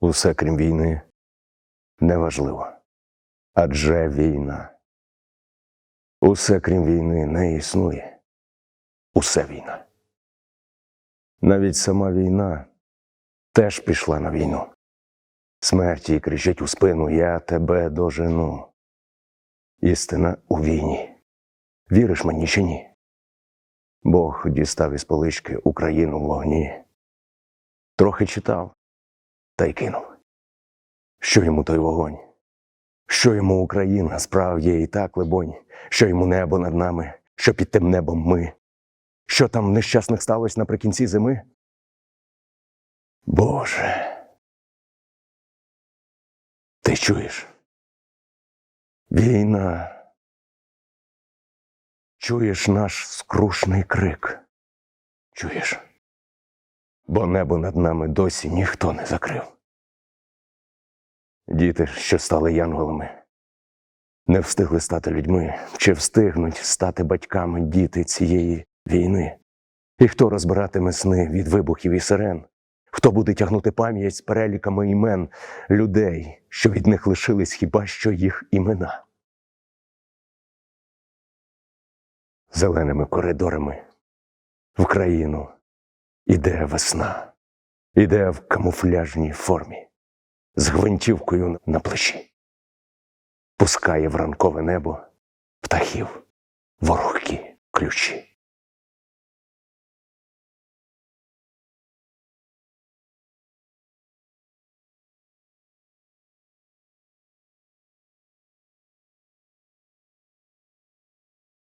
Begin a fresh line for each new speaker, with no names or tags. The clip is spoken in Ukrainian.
Усе крім війни неважливо. Адже війна. Усе крім війни не існує. Усе війна. Навіть сама війна теж пішла на війну. Смерть їй кричить у спину Я тебе дожену. Істина у війні. Віриш мені чи ні? Бог дістав із полички Україну в вогні. Трохи читав, та й кинув. Що йому той вогонь? Що йому Україна, справ є і так, либонь, що йому небо над нами, що під тим небом ми, що там нещасних сталося наприкінці зими? Боже. Ти чуєш? Війна. Чуєш наш скрушний крик? Чуєш? Бо небо над нами досі ніхто не закрив. Діти, що стали янголами, не встигли стати людьми, чи встигнуть стати батьками діти цієї війни? І хто розбиратиме сни від вибухів і сирен? Хто буде тягнути пам'ять з переліками імен людей, що від них лишились хіба що їх імена? Зеленими коридорами в країну іде весна, іде в камуфляжній формі, з гвинтівкою на плечі, пускає в ранкове небо птахів. Ворогкі ключі.